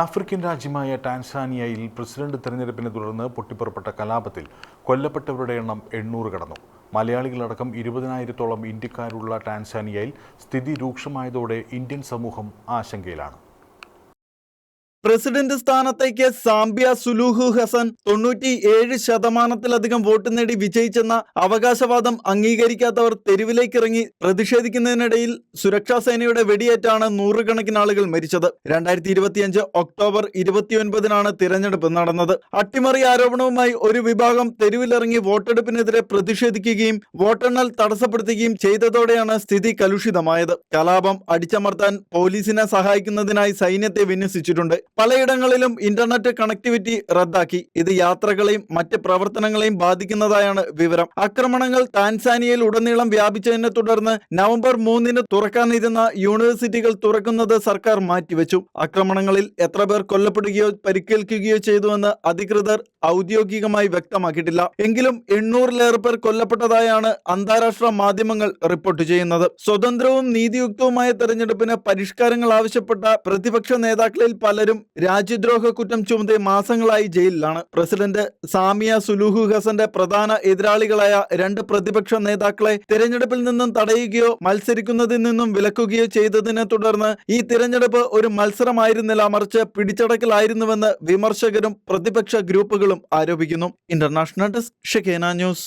African രാജ്യമായ ടാൻസാനിയയിൽ president തെരഞ്ഞെടുപ്പിനെ തുടർന്ന് പൊട്ടിപ്പുറപ്പെട്ട കലാപത്തിൽ കൊല്ലപ്പെട്ടവരുടെ എണ്ണം എണ്ണൂറ് കടന്നു. മലയാളികളടക്കം ഇരുപതിനായിരത്തോളം ഇന്ത്യക്കാരുള്ള ടാൻസാനിയയിൽ സ്ഥിതി രൂക്ഷമായതോടെ ഇന്ത്യൻ സമൂഹം ആശങ്കയിലാണ്. പ്രസിഡന്റ് സ്ഥാനത്തേക്ക് സാംബിയ സുലൂഹു ഹസൻ തൊണ്ണൂറ്റി ഏഴ് ശതമാനത്തിലധികം വോട്ട് നേടി വിജയിച്ചെന്ന അവകാശവാദം അംഗീകരിക്കാത്തവർ തെരുവിലേക്കിറങ്ങി പ്രതിഷേധിക്കുന്നതിനിടയിൽ സുരക്ഷാ സേനയുടെ വെടിയേറ്റാണ് നൂറുകണക്കിന് ആളുകൾ മരിച്ചത്. രണ്ടായിരത്തി ഇരുപത്തിയഞ്ച് ഒക്ടോബർ ഇരുപത്തിയൊൻപതിനാണ് തിരഞ്ഞെടുപ്പ് നടന്നത്. അട്ടിമറി ആരോപണവുമായി ഒരു വിഭാഗം തെരുവിലിറങ്ങി വോട്ടെടുപ്പിനെതിരെ പ്രതിഷേധിക്കുകയും വോട്ടെണ്ണൽ തടസ്സപ്പെടുത്തുകയും ചെയ്തതോടെയാണ് സ്ഥിതി കലുഷിതമായത്. കലാപം അടിച്ചമർത്താൻ പോലീസിനെ സഹായിക്കുന്നതിനായി സൈന്യത്തെ വിന്യസിച്ചിട്ടുണ്ട്. പലയിടങ്ങളിലും ഇന്റർനെറ്റ് കണക്ടിവിറ്റി റദ്ദാക്കി. ഇത് യാത്രകളെയും മറ്റ് പ്രവർത്തനങ്ങളെയും ബാധിക്കുന്നതായാണ് വിവരം. ആക്രമണങ്ങൾ താൻസാനിയയിൽ ഉടനീളം വ്യാപിച്ചതിനെ തുടർന്ന് നവംബർ മൂന്നിന് തുറക്കാനിരുന്ന യൂണിവേഴ്സിറ്റികൾ തുറക്കുന്നത് സർക്കാർ മാറ്റിവെച്ചു. ആക്രമണങ്ങളിൽ എത്ര പേർ കൊല്ലപ്പെടുകയോ പരിക്കേൽക്കുകയോ ചെയ്തുവെന്ന് അധികൃതർ ഔദ്യോഗികമായി വ്യക്തമാക്കിയിട്ടില്ല. എങ്കിലും എണ്ണൂറിലേറെ പേർ കൊല്ലപ്പെട്ടതായാണ് അന്താരാഷ്ട്ര മാധ്യമങ്ങൾ റിപ്പോർട്ട് ചെയ്യുന്നത്. സ്വതന്ത്രവും നീതിയുക്തവുമായ തെരഞ്ഞെടുപ്പിന് പരിഷ്കാരങ്ങൾ ആവശ്യപ്പെട്ട പ്രതിപക്ഷ നേതാക്കളിൽ പലരും രാജ്യദ്രോഹ കുറ്റം ചുമത്തി മാസങ്ങളായി ജയിലിലാണ് പ്രസിഡന്റ് സാമിയ സുലൂഹു ഹസന്റെ പ്രധാന എതിരാളികളായ രണ്ട് പ്രതിപക്ഷ നേതാക്കളെ തിരഞ്ഞെടുപ്പിൽ നിന്നും തടയുകയോ മത്സരിക്കുന്നതിൽ നിന്നും വിലക്കുകയോ ചെയ്തതിനെ തുടർന്ന് ഈ തിരഞ്ഞെടുപ്പ് ഒരു മത്സരമായിരുന്നില്ല മറിച്ച് പിടിച്ചടക്കലായിരുന്നുവെന്ന് വിമർശകരും പ്രതിപക്ഷ ഗ്രൂപ്പുകളും ആരോപിക്കുന്നു. ഇന്റർനാഷണൽ ഡെസ്ക് ഷെഖേന ന്യൂസ്.